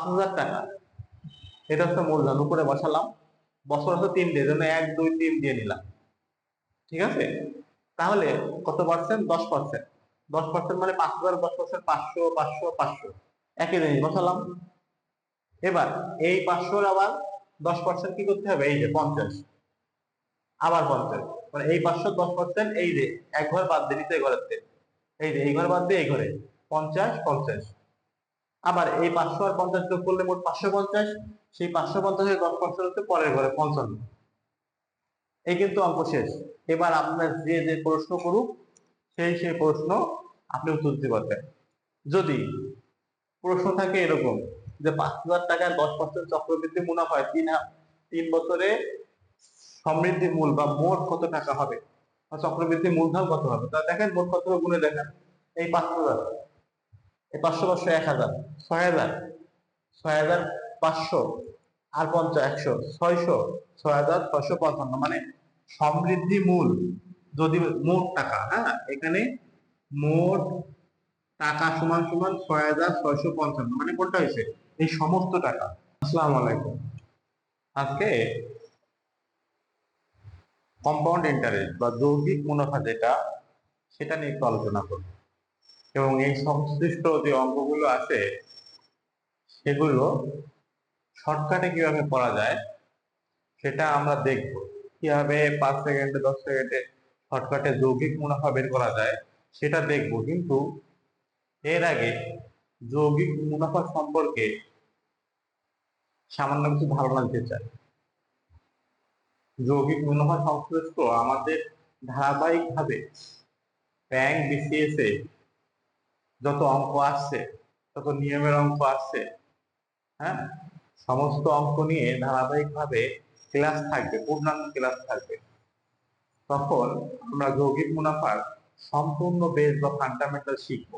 হাজার টাকা। এটা হচ্ছে মূলধন উপরে বসালাম। বছর হচ্ছে তিন দিয়ে জন্য এক, দুই, তিন দিয়ে নিলাম। ঠিক আছে? তাহলে কত পার্সেন্ট দশ পার্সেন্ট দশ পার্সেন্ট মানে পাঁচ হাজার, দশ পার্সেন্ট পাঁচশো পাঁচশো পাঁচশো। একই জিনিস বসালাম। এবার এই পাঁচশোর আবার দশ পার্সেন্ট কি করতে হবে? এই যে পঞ্চাশ। আবার পঞ্চাশ। মানে এই পাঁচশো দশ পার্সেন্ট এই যে, এক ঘর বাদ দিয়ে নিতে ঘরের এই যে, এই ঘর বাদ দিয়ে এই ঘরে। পঞ্চাশ পঞ্চাশ। আবার এই পাঁচশো আর পঞ্চাশ যোগ করলে মোট পাঁচশো পঞ্চাশ, সেই পাঁচশো পঞ্চাশের দশ পার্সেন্ট হচ্ছে পরের ঘরে পঞ্চান্ন। এই কিন্তু অঙ্ক শেষ। এবার আপনার যে যে প্রশ্ন করুক, সেই সেই প্রশ্ন আপনি উত্তর দিতে পারবেন। যদি প্রশ্ন থাকে এরকম যে পাঁচ হাজার টাকায় দশ পার্সেন্ট চক্রবৃদ্ধি মুনাফা হয় তিন তিন বছরে সমৃদ্ধি মূল বা মোট কত টাকা হবে? চক্রবৃদ্ধি মূলধন কত হবে? তা দেখেন মোট কত গুণে দেখেন। এই পাঁচ হাজার। পাঁচশো পাঁচশো এক হাজার, ছয় হাজার ছয় হাজার পাঁচশো আর পঞ্চাশ, একশো, ছয়শো, ছয় হাজার ছয়শো পঞ্চান্ন মানে সমৃদ্ধি মূল, যদি মোট টাকা হ্যাঁ? এখানে মোট টাকা সমান সমান ছয় হাজার ছয়শো পঞ্চান্ন মানে কোনটা হয়েছে? এই সমস্ত টাকা। আসসালামু আলাইকুম। আজকে কম্পাউন্ড ইন্টারেস্ট বা যৌগিক মুনাফা যেটা, সেটা নিয়ে একটু আলোচনা করব। এবং এই সংশ্লিষ্ট যে অঙ্কগুলো আছে, সেগুলো শর্টকাটে কীভাবে করা যায়, সেটা আমরা দেখব। কীভাবে পাঁচ সেকেন্ডে, দশ সেকেন্ডে শর্টকাটে যৌগিক মুনাফা বের করা যায়, সেটা দেখব। কিন্তু এর আগে যৌগিক মুনাফা সম্পর্কে সামান্য কিছু ধারণা দিতে চাই। যৌগিক মুনাফা সংশ্লিষ্ট আমাদের ধারাবাহিকভাবে ব্যাংক বিসিএস এ যত অঙ্ক আসছে, তত নিয়মের অঙ্ক আসছে হ্যাঁ? সমস্ত অঙ্ক নিয়ে ধারাবাহিকভাবে ক্লাস থাকবে, পূর্ণাঙ্গ ক্লাস থাকবে। তখন আমরা যৌগিক মুনাফার সম্পূর্ণ বেস বা ফান্ডামেন্টাল শিখব।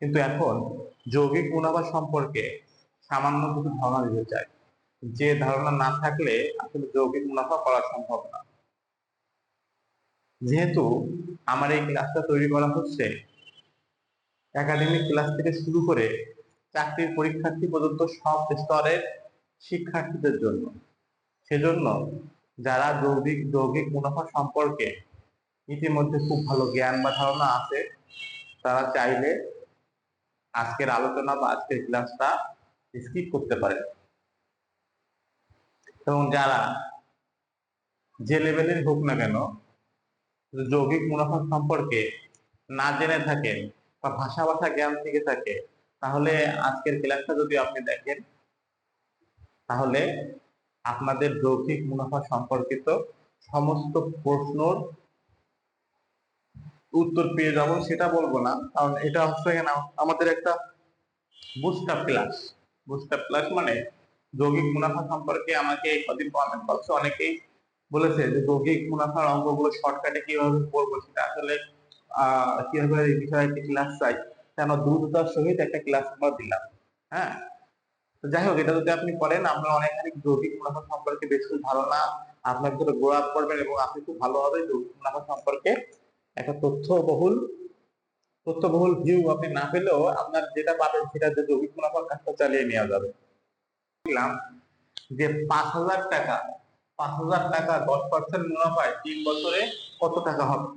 কিন্তু এখন যৌগিক মুনাফা সম্পর্কে সামান্য কিছু ধারণা দিতে চাই। যে ধারণা না থাকলে আসলে যৌগিক মুনাফা করা সম্ভব না। যেহেতু আমার এই ক্লাসটা তৈরি করা হচ্ছে একাডেমিক ক্লাস থেকে শুরু করে চাকরির পরীক্ষার্থী পর্যন্ত সব স্তরের শিক্ষার্থীদের জন্য। সেজন্য যারা যৌগিক যৌগিক মুনাফা সম্পর্কে ইতিমধ্যে খুব ভালো জ্ঞান বা ধারণা আছে, তারা চাইলে আজকের আলোচনা বা আজকের ক্লাসটা স্কিপ করতে পারে এবং যারা যে লেভেলের হোক না কেন যৌগিক মুনাফা সম্পর্কে না জেনে থাকেন বা ভাষা ভাষা জ্ঞান থেকে থাকে, তাহলে আজকের ক্লাসটা যদি আপনি দেখেন, তাহলে আপনাদের যৌগিক মুনাফা সম্পর্কিত সমস্ত প্রশ্নর উত্তর পেয়ে যাব, সেটা বলব না, কারণ এটা হচ্ছে কিনা আমাদের একটা বুস্টার ক্লাস বুস্টার ক্লাস মানে যৌগিক মুনাফা সম্পর্কে আমাকে কদিন কমেন্ট বক্সে অনেকেই বলেছে যে যৌগিক মুনাফার অঙ্কগুলো শর্টকাটে কীভাবে করব, সেটা আসলে কীভাবে এই বিষয়ে একটি ক্লাস চাই। কেন? দ্রুততার সহিত একটা ক্লাস আমরা দিলাম। হ্যাঁ? তো যাই হোক, এটা যদি আপনি করেন, আপনার অনেকখানি যৌগিক মুনাফা সম্পর্কে বেশ ধারণা আপনার ভিতরে করবেন এবং আপনি খুব ভালোভাবে যৌগিক মুনাফা সম্পর্কে একটা ভিউ আপনি না পেলেও আপনার যেটা পাবেন সেটা যে যৌগিক মুনাফার কাজটা চালিয়ে নেওয়া যাবে। দেখলাম যে পাঁচ হাজার টাকা, পাঁচ হাজার টাকা দশ পার্সেন্ট মুনাফায় তিন বছরে কত টাকা হবে?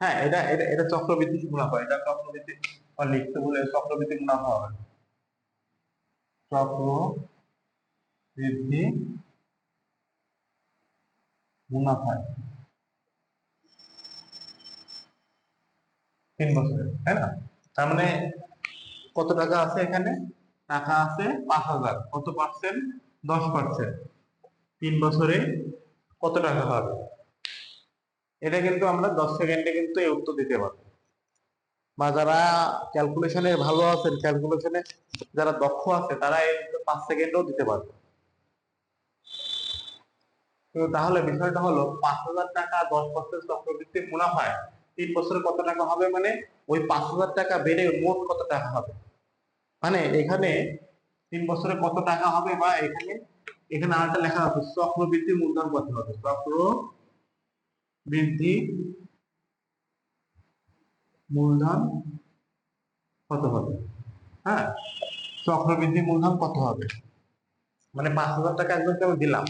হ্যাঁ এটা এটা এটা চক্রবৃদ্ধি মুনাফা এটা চক্রবৃদ্ধি লিখতে বলে চক্রবৃদ্ধি মুনাফা হবে। চক্রবৃদ্ধি মুনাফায় তিন বছরে তাই না? তার মানে কত টাকা আছে এখানে? টাকা আছে পাঁচ হাজার। কত পার্সেন্ট দশ পার্সেন্ট তিন বছরে কত টাকা হবে? এটা কিন্তু আমরা দশ সেকেন্ডে কিন্তু এই উত্তর দিতে পারব। বা যারা ক্যালকুলেশনে ভালো আছেন ক্যালকুলেশনে যারা দক্ষ আছে, তারা এই পাঁচ সেকেন্ডেও দিতে পারবে। তাহলে বিষয়টা হলো, পাঁচ হাজার টাকা দশ পার্সেন্ট চক্রবৃদ্ধি মুনাফায় তিন বছরে কত টাকা হবে মানে? ওই পাঁচ হাজার টাকা বেড়ে মোট কত টাকা হবে? মানে এখানে তিন বছরে কত টাকা হবে বা এখানে এখানে আরেকটা লেখা আছে চক্রবৃদ্ধি মূলধন কত হবে? চক্র বৃদ্ধি, মূলধন কত হবে? হ্যাঁ? চক্রবৃদ্ধি, মূলধন কত হবে? মানে পাঁচ হাজার টাকা একজনকে আমি দিলাম।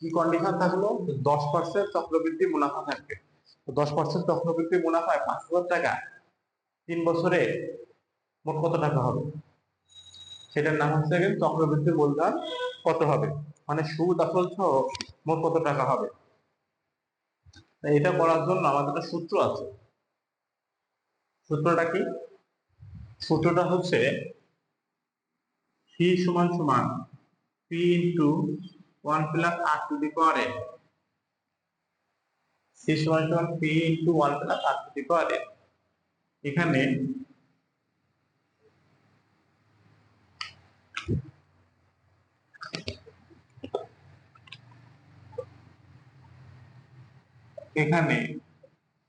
কি কন্ডিশন থাকল? দশ পার্সেন্ট চক্রবৃদ্ধি মুনাফা থাকবে। দশ পার্সেন্ট চক্রবৃদ্ধি মুনাফায় পাঁচ হাজার টাকা তিন বছরে মোট কত টাকা হবে? সেটার নাম হচ্ছে চক্রবৃদ্ধি, মূলধন কত হবে? মানে সুদ আসল সহ মোট কত টাকা হবে? এটা করার জন্য আমাদের একটা সূত্র আছে। সূত্রটা কি? সূত্রটা হচ্ছে সি সমান সমান P into one plus R to the power N C সমান সমান P into one plus R to the power N এখানে এখানে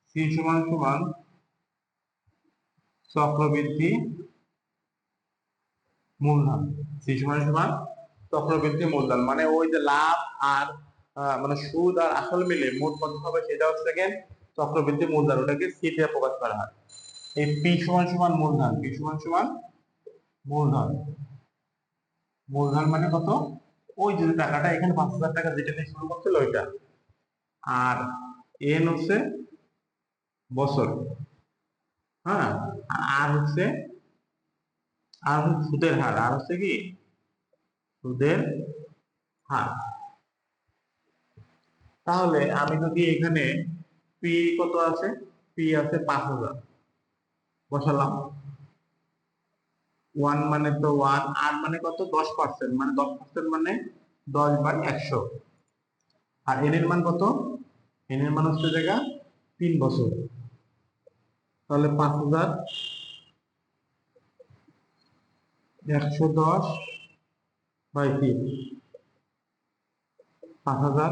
সি সমান সমান চক্রবৃদ্ধি মূলধন। সি সমান সমান চক্রবৃদ্ধি মূলধন মানে ওই যে লাভ আর মানে সুদ আর আসল মিলে মোট কত হবে সেটা হচ্ছে গিয়ে চক্রবৃদ্ধি মূলধন, ওটাকে সি দিয়ে প্রকাশ করা হয়। এই পি সমান সমান মূলধন পি সমান সমান মূলধন। মূলধন মানে কত? ওই যে টাকাটা, এখানে পাঁচ হাজার টাকা যেটা দিয়ে শুরু করছিল ওইটা। আর এন হচ্ছে বছর। হ্যাঁ? আর হচ্ছে আর হচ্ছে সুদের হার। আর হচ্ছে কি? সুদের হার। তাহলে আমি যদি এখানে পি কত আছে? পি আছে পাঁচ হাজার। বসালাম। ওয়ান মানে তো ওয়ান, আর মানে কত? দশ পার্সেন্ট। মানে দশ পার্সেন্ট মানে দশ বাই একশো। আর এন এর মান কত? এন এর মান হচ্ছে জায়গা তিন বছর। তাহলে পাঁচ হাজার একশো দশ বাই তিন। পাঁচ হাজার।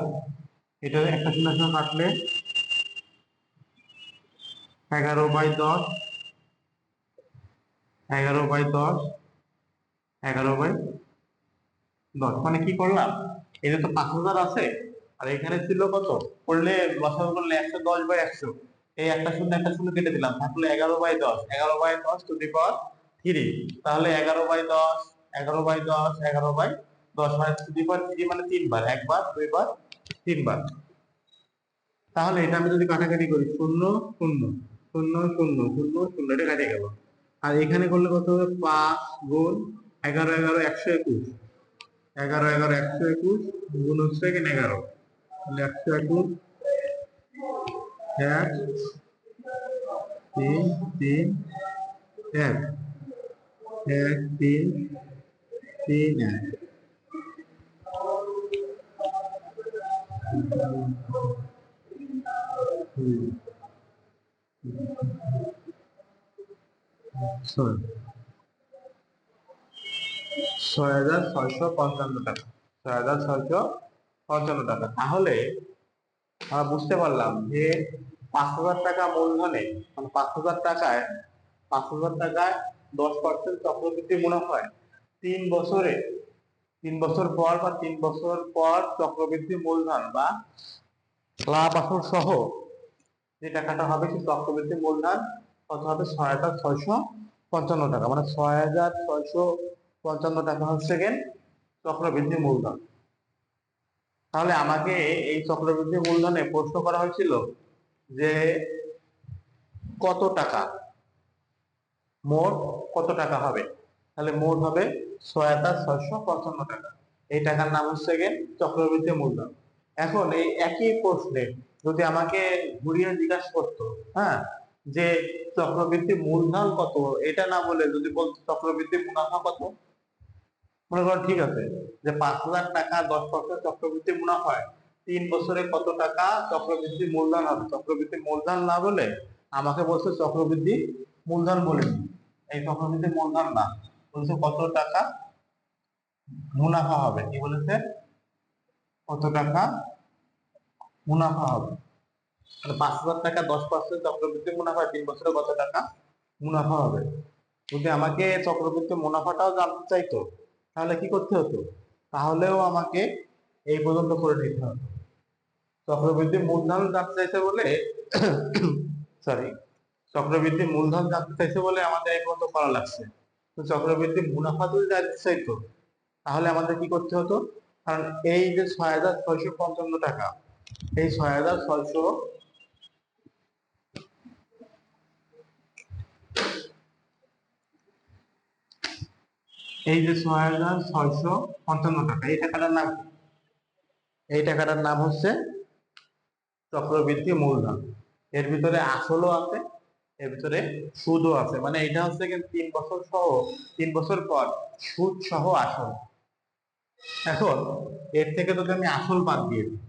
এটা একটা শূন্য শূন্য কাটলে এগারো বাই দশ, এগারো বাই দশ, এগারো বাই দশ। মানে কি করলাম? এটা তো পাঁচ হাজার আছে। আর এখানে ছিল কত? করলে বসানো করলে একশো দশ বাই একশো। এই একটা শূন্য একটা শূন্য কেটে দিলাম। থাকলে এগারো বাই দশ। এগারো বাই দশ টু দি পাওয়ার থ্রি তাহলে এগারো বাই দশ, এগারো বাই দশ, এগারো বাই দশ মানে টু দি পাওয়ার থ্রি মানে তিনবার। একবার, দুইবার, তিনবার। তাহলে এটা আমি যদি কাটাকাটি করি, শূন্য শূন্য শূন্য শূন্য শূন্য শূন্য, এটা কাটে গেল। আর এখানে করলে কত হবে? পাঁচ গুণ এগারো এগারো, একশো একুশ। এগারো এগারো, একশো একুশ গুণ হচ্ছে এগারো। তাহলে একশো একুশ এক তিন তিন এক এক তিন তিন এক হুম। ছয় ছয় হাজার ছয়শো পঞ্চান্ন টাকা ছয় হাজার ছয়শো পঞ্চান্ন টাকা। তাহলে আমরা বুঝতে পারলাম যে পাঁচ হাজার টাকা মূলধনে মানে পাঁচ হাজার টাকায়, পাঁচ হাজার টাকায় দশ পার্সেন্ট চক্রবৃদ্ধি মুনাফায় তিন বছরে, তিন বছর পর বা তিন বছর পর চক্রবৃদ্ধি মূলধন বা লাভ আসল সহ যে টাকাটা হবে সেই চক্রবৃদ্ধি মূলধন কত হবে? ছয় হাজার ছয়শো পঞ্চান্ন টাকা। মানে ছয় হাজার ছয়শো পঞ্চান্ন টাকা হচ্ছে গেন চক্রবৃদ্ধি মূলধন। তাহলে আমাকে এই চক্রবৃদ্ধি মূলধনে প্রশ্ন করা হয়েছিল যে কত টাকা? মোট কত টাকা হবে? তাহলে মোট হবে ছয় ছয়শো পঞ্চান্ন টাকা। এই টাকার নাম হচ্ছে গিয়ে চক্রবৃদ্ধি মূলধন। এখন এই একই প্রশ্নে যদি আমাকে ঘুরিয়ে জিজ্ঞাসা করতো হ্যাঁ যে চক্রবৃদ্ধি মূলধন কত? এটা না বলে যদি বলতো চক্রবৃদ্ধি মুনাফা কত? মনে করো ঠিক আছে, যে পাঁচ হাজার টাকা দশ পার্সেন্ট চক্রবৃদ্ধি মুনাফায় তিন বছরে কত টাকা চক্রবৃদ্ধি মূলধন হবে? চক্রবৃদ্ধি মূলধন না বলে আমাকে বলছে চক্রবৃদ্ধি মূলধন বলে এই চক্রবৃদ্ধি মূলধন না, বলছে কত টাকা মুনাফা হবে? কি বলেছে? কত টাকা মুনাফা হবে? পাঁচ হাজার টাকা দশ পার্সেন্ট চক্রবৃদ্ধি মুনাফা তিন বছরে কত টাকা মুনাফা হবে? যদি আমাকে চক্রবৃদ্ধি মুনাফাটাও জানতে চাইতো তাহলে কি করতে হতো? তাহলেও আমাকে এই পর্যন্ত করে নিতে হতো চক্রবৃদ্ধি মূলধন জানতে চাইছে বলে সরি চক্রবৃদ্ধি মূলধন জানতে চাইছে বলে আমাদের এই পর্যন্ত করা লাগছে। তো চক্রবৃদ্ধি মুনাফা যদি জানতে চাইতো, তাহলে আমাদের কি করতে হতো? কারণ এই যে ছয় হাজার ছয়শো পঞ্চান্ন টাকা, এই ছয় হাজার ছয়শো এই যে ছয় হাজার ছয়শো পঞ্চান্ন টাকা, এই টাকাটার নাম এই টাকাটার নাম হচ্ছে চক্রবৃদ্ধি মূলধন। এর ভিতরে আসলও আছে, এর ভিতরে সুদও আছে। মানে এটা হচ্ছে কিন্তু তিন বছর সহ, তিন বছর পর সুদ সহ আসল। এখন এর থেকে যদি আমি আসল বাদ দিয়ে দিই,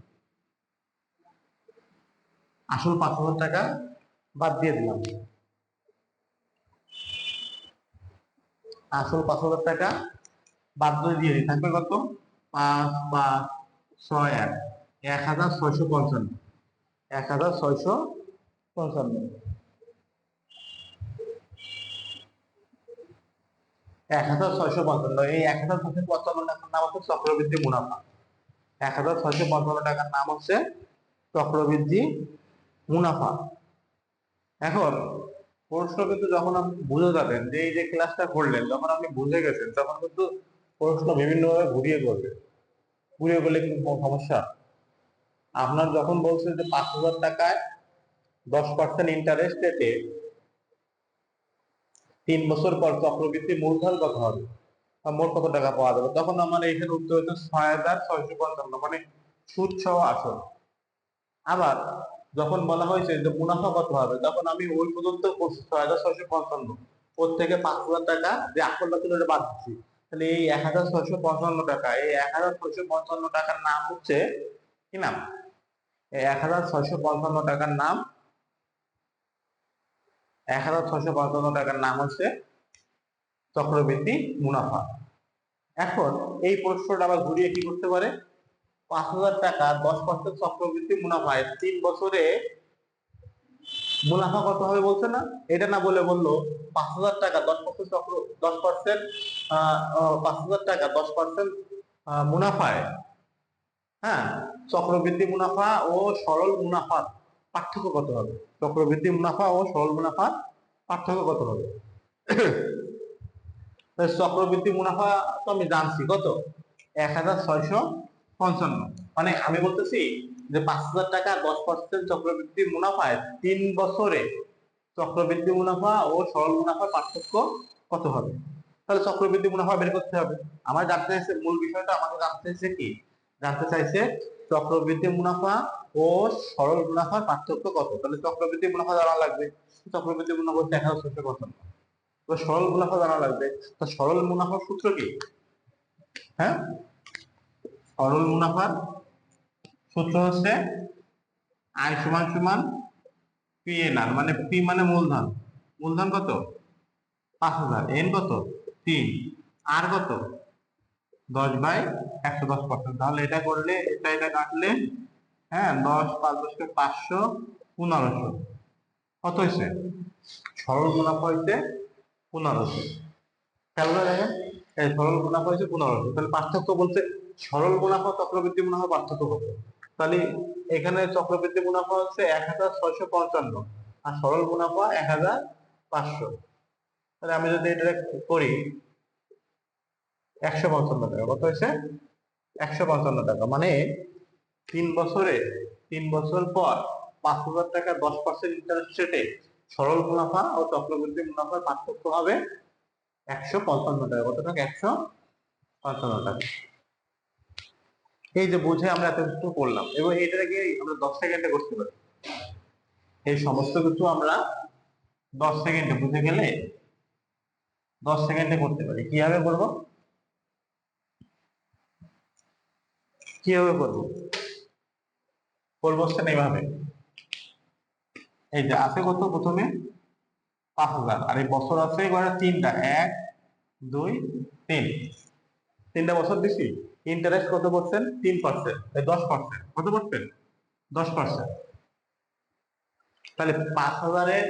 আসল পাঁচ হাজার টাকা বাদ দিয়ে দিলাম। আসল পাঁচ হাজার টাকা। বাদ দিয়ে দিয়ে থাকবে কত? পাঁচ পাঁচ ছয় এক। এক হাজার ছয়শো পঞ্চান্ন। এক হাজার ছয়শো পঞ্চান্ন। এক হাজার ছয়শো পঞ্চান্ন। এই এক হাজার ছয়শো পঞ্চান্ন টাকার নাম হচ্ছে চক্রবৃদ্ধি মুনাফা। এক হাজার ছয়শো পঞ্চান্ন টাকার নাম হচ্ছে চক্রবৃদ্ধি মুনাফা। এখন প্রশ্ন কিন্তু যখন আপনি বুঝে যাবেন যে এই যে ক্লাসটা করলেন, যখন আপনি বুঝে গেছেন, তখন কিন্তু প্রশ্ন বিভিন্নভাবে ঘুরিয়ে করবে ঘুরিয়ে করলে কিন্তু কোনো সমস্যা আপনার যখন বলছে যে পাঁচ হাজার টাকায় দশ পার্সেন্ট ইন্টারেস্ট রেটে তিন বছর পর চক্রবৃত্তি মূলধন কত হবে? বা মোট কত টাকা পাওয়া যাবে? তখন আমার এখানে উত্তর হচ্ছে ছয় হাজার ছয়শো পঞ্চান্ন মানে সুদ সহ আসল আবার যখন বলা হয়েছে যে মুনাফা কত হবে, তখন আমি ওই পর্যন্ত ছয় হাজার ছয়শো পঞ্চান্ন। ওর থেকে পাঁচ হাজার টাকা যে ছিল ওটা বাদ দিচ্ছি। তাহলে এই এক হাজার ছয়শো পঞ্চান্ন টাকা, এই এক হাজার ছয়শো পঞ্চান্ন টাকার নাম হচ্ছে কি নাম? এই এক হাজার ছয়শো পঞ্চান্ন টাকার নাম, এক হাজার ছয়শো পঞ্চান্ন টাকার নাম হচ্ছে চক্রবৃদ্ধি মুনাফা। এখন এই প্রশ্নটা আবার ঘুরিয়ে কি করতে পারে? পাঁচ হাজার টাকা, দশ পার্সেন্ট চক্রবৃদ্ধি মুনাফায় তিন বছরে মুনাফা কত হবে বলছে না? এটা না বলে বলল, পাঁচ হাজার টাকা, দশ পার্সেন্ট চক্র, দশ পার্সেন্ট পাঁচ হাজার টাকা, দশ পার্সেন্ট মুনাফায়। হ্যাঁ চক্রবৃদ্ধি মুনাফা ও সরল মুনাফা পার্থক্য কত হবে? চক্রবৃদ্ধি মুনাফা ও সরল মুনাফা পার্থক্য কত হবে? চক্রবৃদ্ধি মুনাফা তো আমি জানছি, কত? এক হাজার ছয়শো পঞ্চান্ন। মানে আমি বলতেছি যে পাঁচ হাজার টাকা দশ পার্সেন্ট চক্রবৃদ্ধি মুনাফায় তিন বছরে চক্রবৃদ্ধি মুনাফা ও সরল মুনাফার পার্থক্য কত হবে? তাহলে চক্রবৃদ্ধি মুনাফা বের করতে হবে। আমার জানতে চাইছে, মূল বিষয়টা আমাকে জানতে চাইছে কি? জানতে চাইছে চক্রবৃদ্ধি মুনাফা ও সরল মুনাফার পার্থক্য কত? তাহলে চক্রবৃদ্ধি মুনাফা জানা লাগবে। চক্রবৃদ্ধি মুনাফা হচ্ছে এক হাজার ছয়শো পঞ্চান্ন সরল মুনাফা জানা লাগবে। তো সরল মুনাফার সূত্র কি? হ্যাঁ? সরল মুনাফার। সূত্র হচ্ছে আয় সমান সমান পি এন আর মানে পি মানে মূলধন। মূলধন কত? পাঁচ হাজার। এন কত? তিন। আর কত? দশ বাই একশো দশ পার্সেন্ট। তাহলে এটা করলে, এটা এটা কাটলে হ্যাঁ দশ পাঁচ দশকে পাঁচশো পনেরোশো। কত হয়েছে? সরল মুনাফা হয়েছে পনেরোশো। খেয়াল করে দেখেন সরল মুনাফা হয়েছে পনেরোশো। তাহলে পার্থক্য বলতে সরল মুনাফা চক্রবৃদ্ধি মুনাফা পার্থক্য কত তাহলে এখানে চক্রবৃদ্ধি মুনাফা হচ্ছে এক হাজার ছয়শো পঞ্চান্ন আর সরল মুনাফা এক হাজার পাঁচশো। তাহলে আমি যদি এটা করি, একশো পঞ্চান্ন টাকা। কত হয়েছে? একশো পঞ্চান্ন টাকা। মানে তিন বছরে, তিন বছর পর পাঁচ হাজার টাকা দশ পার্সেন্ট ইন্টারেস্ট রেটে সরল মুনাফা ও চক্রবৃদ্ধি মুনাফার পার্থক্য হবে একশো পঞ্চান্ন টাকা। কত টাকা? একশো পঞ্চান্ন টাকা। এই যে বুঝে আমরা এত কিছু করলাম। এবং এইটাকে আমরা দশ সেকেন্ডে করতে পারি। এই সমস্ত কিছু আমরা দশ সেকেন্ডে বুঝে গেলে দশ সেকেন্ডে করতে পারি। কীভাবে করব? কীভাবে করব? করব না এইভাবে। এই যে আছে কত প্রথমে? পাঁচ হাজার। আর এই বছর আছে এবার তিনটা। এক, দুই, তিন। তিনটা বছর দিছি? ইন্টারেস্ট কত পার্সেন্ট তিন পার্সেন্ট দশ পার্সেন্ট কত পার্সেন্ট দশ পার্সেন্ট তাহলে পাঁচ হাজারের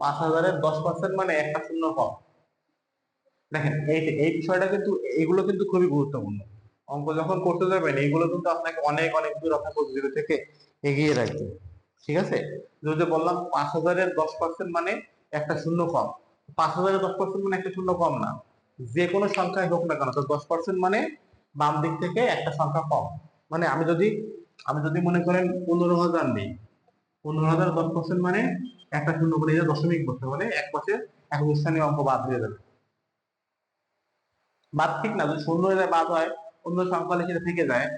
পাঁচ হাজারের দশ পার্সেন্ট মানে একটা শূন্য কম। দেখেন, এই এই বিষয়টা কিন্তু, এগুলো কিন্তু খুবই গুরুত্বপূর্ণ। অঙ্ক যখন করতে যাবেন এইগুলো কিন্তু আপনাকে অনেক অনেক দূর আপনার প্রতিযোগিতা থেকে এগিয়ে রাখবে। ঠিক আছে? যদি বললাম, পাঁচ হাজারের দশ পার্সেন্ট মানে একটা শূন্য কম। পাঁচ হাজারের দশ পার্সেন্ট মানে একটা শূন্য কম না। যে কোনো সংখ্যায় হোক না কেন, তো দশ পার্সেন্ট মানে বাম দিক থেকে একটা সংখ্যা কম। মানে আমি যদি আমি যদি মনে করেন পনেরো হাজার নেই, পনেরো হাজার দশ পার্সেন্ট মানে একটা শূন্য করে দশমিক বসে মানে এক পাশে এক স্থানীয় অঙ্ক বাদ হয়ে যাবে বাদ ঠিক না, যদি শূন্য যায় বাদ হয়, অন্য সংখ্যা সেটা থেকে যায়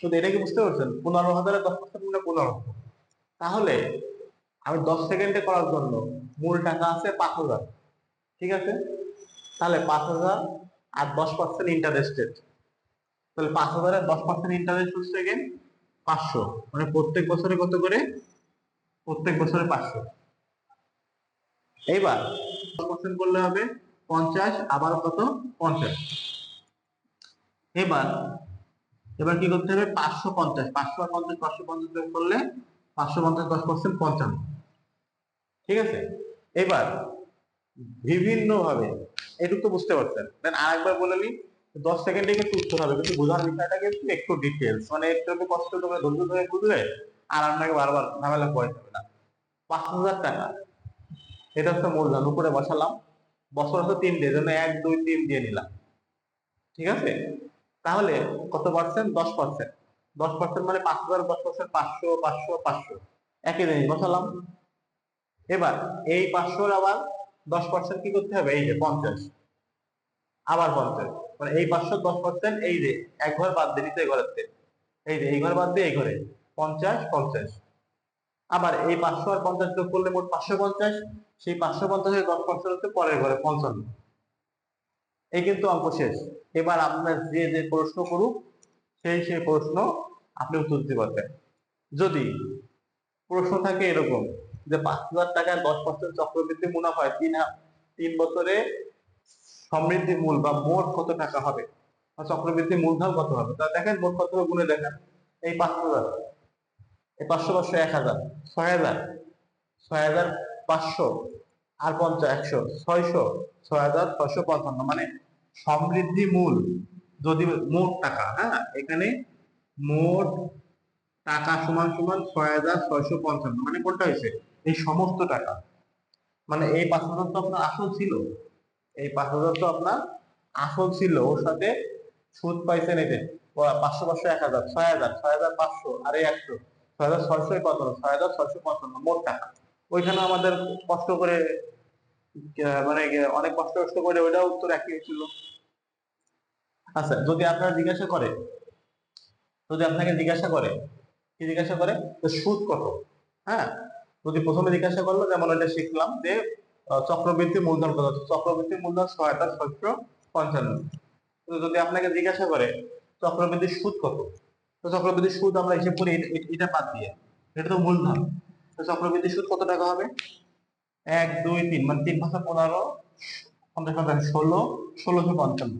তো এটা কি বুঝতে পারছেন? পনেরো হাজারের দশ পার্সেন্ট মানে পনেরো। তাহলে আমি দশ সেকেন্ডে করার জন্য মূল টাকা আছে পাঁচ হাজার, ঠিক আছে? তাহলে পাঁচ হাজার আর দশ পার্সেন্ট ইন্টারেস্টেড তাহলে পাঁচ হাজারের দশ পার্সেন্ট ইন্টারেস্ট হচ্ছে গেন পাঁচশো। মানে প্রত্যেক বছরে কত করে? প্রত্যেক বছরে পাঁচশো। এইবার পার্সেন্ট করলে হবে পঞ্চাশ, আবার কত? পঞ্চাশ। এবার এবার কি করতে হবে? পাঁচশো পঞ্চাশ। পাঁচশো পঞ্চাশ পাঁচশো পঞ্চাশ করলে পাঁচশো পঞ্চাশ, দশ পার্সেন্ট পঞ্চান্ন। ঠিক আছে? এবার বিভিন্ন ভাবে এটুকু তো বুঝতে পারছেন। দেন আরেকবার বলে নি দশ সেকেন্ডে কিন্তু উত্তর হবে, কিন্তু বোঝার বিষয়টা কিন্তু একটু ডিটেলস মানে একটু কষ্ট করে ধৈর্য ধরে বুঝলে আর আপনাকে বারবার ঝামেলা পড়ে যাবে না। পাঁচ হাজার টাকা, এটা হচ্ছে মূলধন, উপরে বসালাম, বছর হচ্ছে তিন দিয়ে জন্য এক, দুই, তিন দিয়ে নিলাম। ঠিক আছে? তাহলে কত পার্সেন্ট দশ পার্সেন্ট দশ পার্সেন্ট মানে পাঁচ হাজার, দশ পার্সেন্ট পাঁচশো পাঁচশো পাঁচশো। একই জিনিস, বসালাম। এবার এই পাঁচশোর আবার দশ পার্সেন্ট কি করতে হবে? এই যে পঞ্চাশ। আবার পঞ্চাশ। মানে এই পাঁচশো দশ পার্সেন্ট এই যে এক ঘর বাদ দিয়ে নিচে ঘরের এই যে এই ঘর বাদ দিয়ে এই ঘরে পঞ্চাশ পঞ্চাশ। আবার এই পাঁচশো আর পঞ্চাশ যোগ করলে মোট পাঁচশো পঞ্চাশ, সেই পাঁচশো পঞ্চাশের দশ পার্সেন্ট হচ্ছে পরের ঘরে পঞ্চান্ন। এই কিন্তু অঙ্ক শেষ। এবার আপনার যে যে প্রশ্ন করুক, সেই সেই প্রশ্ন আপনি উত্তর দিতে পারবেন। যদি প্রশ্ন থাকে এরকম যে পাঁচ হাজার টাকার দশ পার্সেন্ট চক্রবৃদ্ধি মুনাফা হয় তিন তিন বছরে সমৃদ্ধি মূল বা মোট কত টাকা হবে? বা চক্রবৃদ্ধি মূলধন কত হবে? তা দেখেন মোট কত গুণে দেখেন। এই পাঁচ হাজার। এই পাঁচশো পাঁচশো এক হাজার। ছয় হাজার। ছয় হাজার পাঁচশো আর পঞ্চাশ একশো। ছয়শো। ছয় হাজার ছয়শো পঞ্চান্ন। মানে সমৃদ্ধি মূল। যদি মোট টাকা হ্যাঁ? এখানে মোট টাকা সমান সমান ছয় হাজার ছয়শো পঞ্চান্ন। মানে কোনটা হয়েছে? এই সমস্ত টাকা। মানে এই পাঁচ হাজার তো আপনার আসল ছিল। এই পাঁচ হাজার তো আপনার আসল ছিল ওর সাথে সুদ পাইছেন এতে পাঁচশো পাঁচশো, এক হাজার, ছয় হাজার ছয় হাজার পাঁচশো, আর এই একশো, ছয় হাজার ছয়শো কত ছয় হাজার ছয়শো পঞ্চান্ন, মোট টাকা। ওইখানে আমাদের কষ্ট করে মানে অনেক কষ্ট কষ্ট করে ওইটা উত্তর একই ছিল আচ্ছা যদি আপনারা জিজ্ঞাসা করে, যদি আপনাকে জিজ্ঞাসা করে, কি জিজ্ঞাসা করে? সুদ কত? হ্যাঁ? যদি প্রথমে জিজ্ঞাসা করল, যেমন এটা শিখলাম যে চক্রবৃদ্ধি মূলধন কত চক্রবৃদ্ধি মূলধন ছয় হাজার ছয়শো পঞ্চান্ন। যদি আপনাকে জিজ্ঞাসা করে চক্রবৃদ্ধির সুদ কত? তো চক্রবৃদ্ধির সুদ আমরা হিসেব করি, এটা বাদ দিয়ে। এটা তো মূলধন। তো চক্রবৃদ্ধির সুদ কত টাকা হবে? এক, দুই, তিন। মানে তিন পাঁচশো পনেরো, পঞ্চাশ পঞ্চাশ, ষোলো, ষোলোশো পঞ্চান্ন।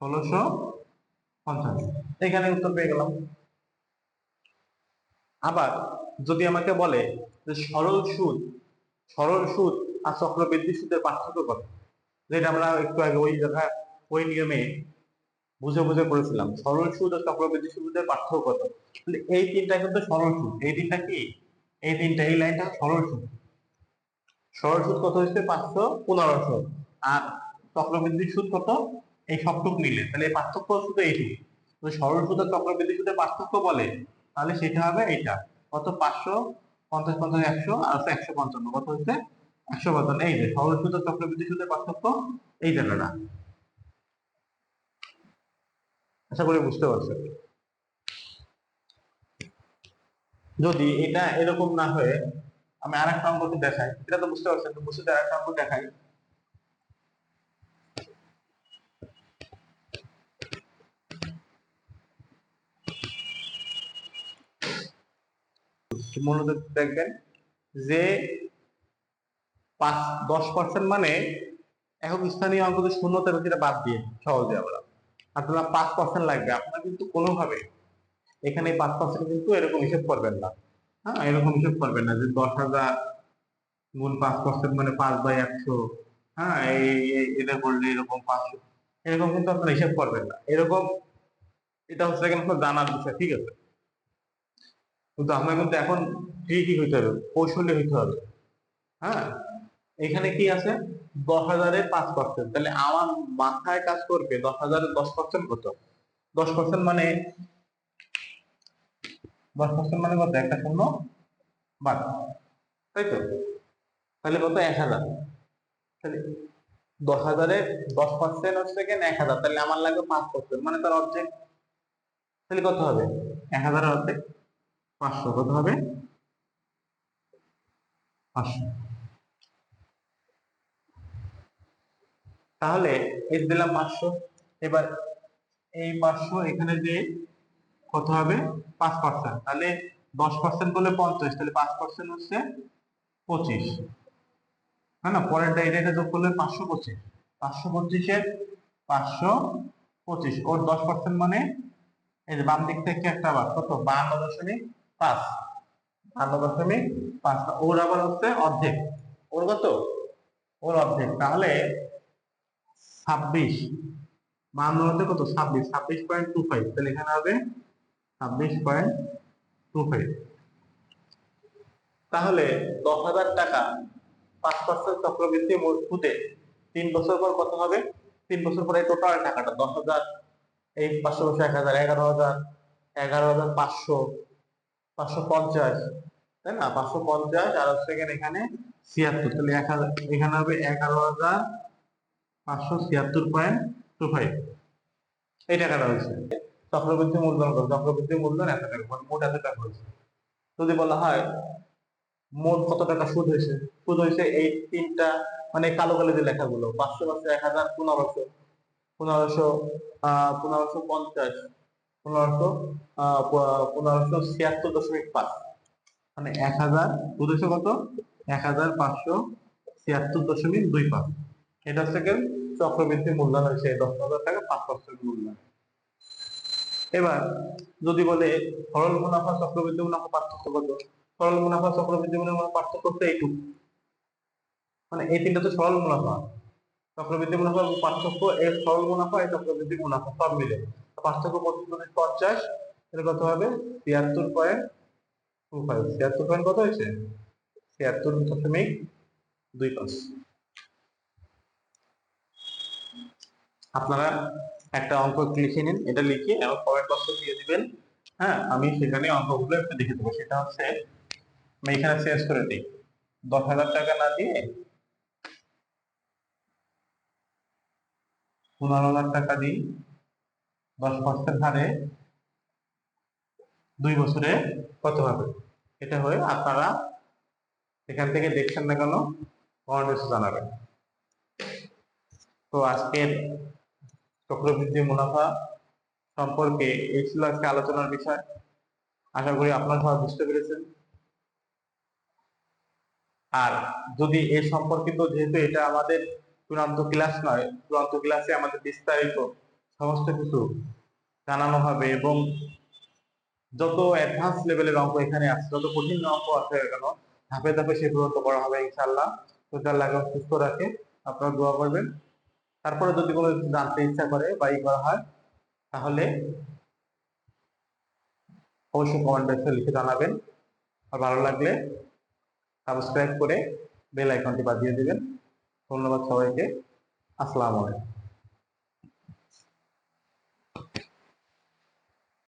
ষোলোশো পঞ্চান্ন। এখানে উত্তর পেয়ে গেলাম। আবার যদি আমাকে বলে যে সরল সুদ সরল সুদ আর চক্রবৃদ্ধি সুদের পার্থক্য কত যেটা আমরা একটু আগে ওই জায়গা ওই নিয়মে বুঝে বুঝে করেছিলাম। সরল সুদ আর চক্রবৃদ্ধি সুদের পার্থক্য কত? এই তিনটা কিন্তু সরল সুদ। এই তিনটা কি? এই তিনটা, এই লাইনটা সরল সুদ। সরল সুদ কত হচ্ছে পাঁচশো পনেরোশো। আর চক্রবৃদ্ধি সুদ কত? এই সবটুক মিলে। তাহলে এই পার্থক্য শুধু এইটুকু। সরল সুদ আর চক্রবৃদ্ধি সুদের পার্থক্য বলে, তাহলে সেটা হবে এইটা। কত? পাঁচশো পঞ্চাশ পঞ্চাশ একশো আর একশো পঞ্চান্ন। কত হচ্ছে? একশো পঞ্চান্ন এই যে সুদ চক্রবৃদ্ধি পার্থক্য, এই আশা করি বুঝতে যদি এটা এরকম না হয়ে, আমি আর একটা অঙ্ক দেখাই। এটা তো বুঝতে পারছেন বুঝতে আর একটা অঙ্ক দেখাই। মনোযোগ দেখবেন যে পাঁচ, দশ পার্সেন্ট মানে এখন স্থানীয় অঙ্ক তো শূন্য সেটা বাদ দিয়ে সহজে আমরা আপনার পাঁচ পার্সেন্ট লাগবে। আপনারা কিন্তু কোনোভাবে এখানে পাঁচ পার্সেন্ট কিন্তু এরকম হিসেব করবেন না। হ্যাঁ এরকম হিসেব করবেন না যে দশ হাজার গুণ পাঁচ পার্সেন্ট মানে পাঁচ বাই একশো। হ্যাঁ এই এটা করলে এরকম পাঁচশো এরকম কিন্তু আপনারা হিসেব করবেন না। এরকম এটা হচ্ছে আপনার জানার বিষয়, ঠিক আছে? কিন্তু আপনার কিন্তু এখন ঠিকই হইতে হবে, কৌশলী হইতে হবে। হ্যাঁ এখানে কি আছে? দশ হাজারে পাঁচ পার্সেন্ট তাহলে আমার মাথায় কাজ করবে দশ হাজারে দশ পার্সেন্ট কত? দশ পার্সেন্ট মানে দশ পার্সেন্ট মানে কত? একটা শূন্য বাদ তাই তো? তাহলে কত? এক হাজার। তাহলে দশ হাজারে দশ পার্সেন্ট হচ্ছে কেন? এক হাজার। তাহলে আমার লাগবে পাঁচ পার্সেন্ট মানে তার অর্ধেক। তাহলে কত হবে? এক হাজারের অর্ধেক। পাঁচশো। কত হবে? পাঁচশো। তাহলে এর দিলাম পাঁচশো। এবার এই পাঁচশো এখানে যে কত হবে? পাঁচ পার্সেন্ট তাহলে দশ পার্সেন্ট করলে পঞ্চাশ, তাহলে পাঁচ পার্সেন্ট হচ্ছে পঁচিশ। হ্যাঁ না? পরেরটা এটা যোগ করলে পাঁচশো পঁচিশ। পাঁচশো পঁচিশের পাঁচশো পঁচিশ। ওর দশ পার্সেন্ট মানে এই যে বাম দিক থেকে একটা আবার। কত? বান্ন দশমিক পাঁচ। বান্ন দশমিক পাঁচ। ওর আবার হচ্ছে অর্ধেক। ওর কত? ওর অর্ধেক। তাহলে ছাব্বিশ। হতে কত? ছাব্বিশ। ছাব্বিশ পয়েন্ট টু ফাইভ তাহলে এখানে হবে ছাব্বিশ পয়েন্ট টু ফাইভ তাহলে দশ হাজার টাকা পাঁচ পার্সেন্ট চক্রবৃদ্ধি সুদে তিন বছর পর কত হবে? তিন বছর পরে টোটাল টাকাটা দশ হাজার, এই পাঁচশো বছর এক হাজার, এগারো হাজার এগারো হাজার পাঁচশো পাঁচশো পঞ্চাশ, তাই না? পাঁচশো পঞ্চাশ আর হচ্ছে এখানে ছিয়াত্তর। তাহলে এক হাজার, এখানে হবে এগারো হাজার পাঁচশো ছিয়াত্তর পয়েন্ট টু ফাইভ। এই টাকাটা হয়েছে। চক্রবৃদ্ধি মূলধন করো চক্রবৃদ্ধি মূলধন এত টাকা মানে মোট এত টাকা হয়েছে। যদি বলা হয়, মোট কত টাকা সুদ হয়েছে? সুদ হয়েছে এই তিনটা মানে কালো কালো যে লেখাগুলো, পাঁচশো পাঁচশো এক হাজার, পনেরোশো। পনেরোশো পনেরোশো পঞ্চাশ, পনেরোশো পনেরোশো ছিয়াত্তর দশমিক পাঁচ। মানে এক হাজার হয়েছে কত? এক হাজার পাঁচশো ছিয়াত্তর দশমিক দুই পাঁচ। এটা হচ্ছে চক্রবৃদ্ধি মূল্যায়ন হয়েছে দশ হাজার টাকা, পাঁচ পার্সেন্ট মূল্যায়ন এবার যদি বলে সরল মুনাফা, চক্রবৃদ্ধি মুনাফা পার্থক্য কত? সরল মুনাফা, চক্রবৃদ্ধি মুনাফা পার্থক্য হচ্ছে এইটুকু। মানে এই তিনটা তো সরল মুনাফা। চক্রবৃদ্ধি মুনাফা পার্থক্য, এর সরল মুনাফা এই চক্রবৃদ্ধি মুনাফা, সব মিলে। পার্থক্য পঁচিশ দশমিক পঞ্চাশ এটা কত হবে? তিয়াত্তর পয়েন্ট টু ফাইভ ছিয়াত্তর পয়েন্ট কত হয়েছে? ছিয়াত্তর দশমিক দুই পাঁচ। আপনারা একটা অঙ্ক লিখে নিন, এটা লিখে এবং কমেন্ট বক্সে দিয়ে দিবেন। হ্যাঁ আমি সেখানে অঙ্কগুলো একটু দেখে দেবো। সেটা হচ্ছে, আমি এখানে শেষ করে দিই। দশ হাজার টাকা না দিয়ে পনেরো হাজার টাকা দিই। দশ পার্সেন্ট হারে দুই বছরে কত হবে? এটা হয়ে আপনারা এখান থেকে দেখছেন না কেন, কমেন্ট জানাবেন। তো আজকের চক্রবৃদ্ধি মুনাফা সম্পর্কে এই ছিল আজকে আলোচনার বিষয়। আশা করি আপনারা সবাই বুঝতে পেরেছেন। আর যদি এ সম্পর্কিত যেহেতু এটা আমাদের চূড়ান্ত ক্লাস নয়, চূড়ান্ত ক্লাসে আমাদের বিস্তারিত সমস্ত কিছু জানানো হবে এবং যত অ্যাডভান্স লেভেলের অঙ্ক এখানে আছে, যত কঠিন অঙ্ক আছে কেন ধাপে ধাপে সেগুলো তো করা হবে ইনশাল্লাহ তো যার লাগে সুস্থ রাখে, আপনারা দোয়া করবেন। তারপরে যদি কোনো জানতে ইচ্ছা করে বা ই করা হয়, তাহলে অবশ্যই কমেন্ট বক্সে লিখে জানাবেন। আর ভালো লাগলে সাবস্ক্রাইব করে বেল আইকনটি বাজিয়ে দেবেন। ধন্যবাদ সবাইকে। আসসালামু আলাইকুম।